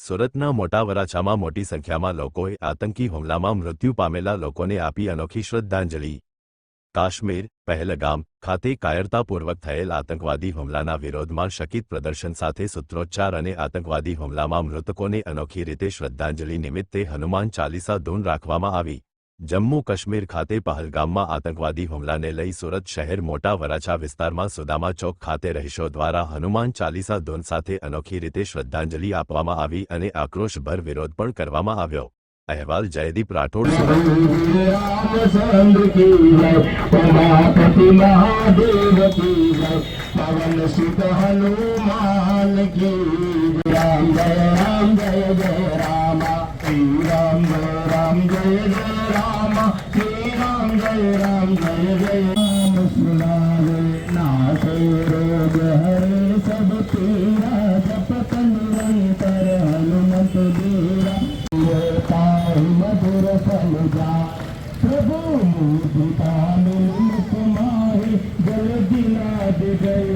સુરતના મોટા વરાછામાં મોટી સંખ્યામાં લોકોએ આતંકી હુમલામાં મૃત્યુ પામેલા લોકોને આપી અનોખી શ્રદ્ધાંજલિ. કાશ્મીર, પહેલગામ ખાતે કાયરતાપૂર્વક થયેલ આતંકવાદી હુમલાના વિરોધમાં શકિત પ્રદર્શન સાથે સૂત્રોચ્ચાર અને આતંકવાદી હુમલામાં મૃતકોને અનોખી રીતે શ્રદ્ધાંજલિ નિમિત્તે હનુમાન ચાલીસા ધૂન રાખવામાં આવી. જમ્મુ કાશ્મીર ખાતે પહલગામમાં આતંકવાદી હુમલાને લઈ સુરત શહેર મોટા વરાછા વિસ્તારમાં સુદામા ચોક ખાતે રહીશો દ્વારા હનુમાન ચાલીસા ધૂન સાથે અનોખી રીતે શ્રદ્ધાંજલિ આપવામાં આવી અને આક્રોશભર વિરોધ પણ કરવામાં આવ્યો અહેવાલ જયદીપ રાઠોડ રામ, જય જય રામ શ્રી રામ જય રામ, જય જય રામ સુનાવે નાથે રોગ હરે સબ તેરા જપ તંત્ર હનુમત દેરા. મધુર સમજા પ્રભુ મુદિતા મિલ તુમારે જલ દિલા દિ ગયે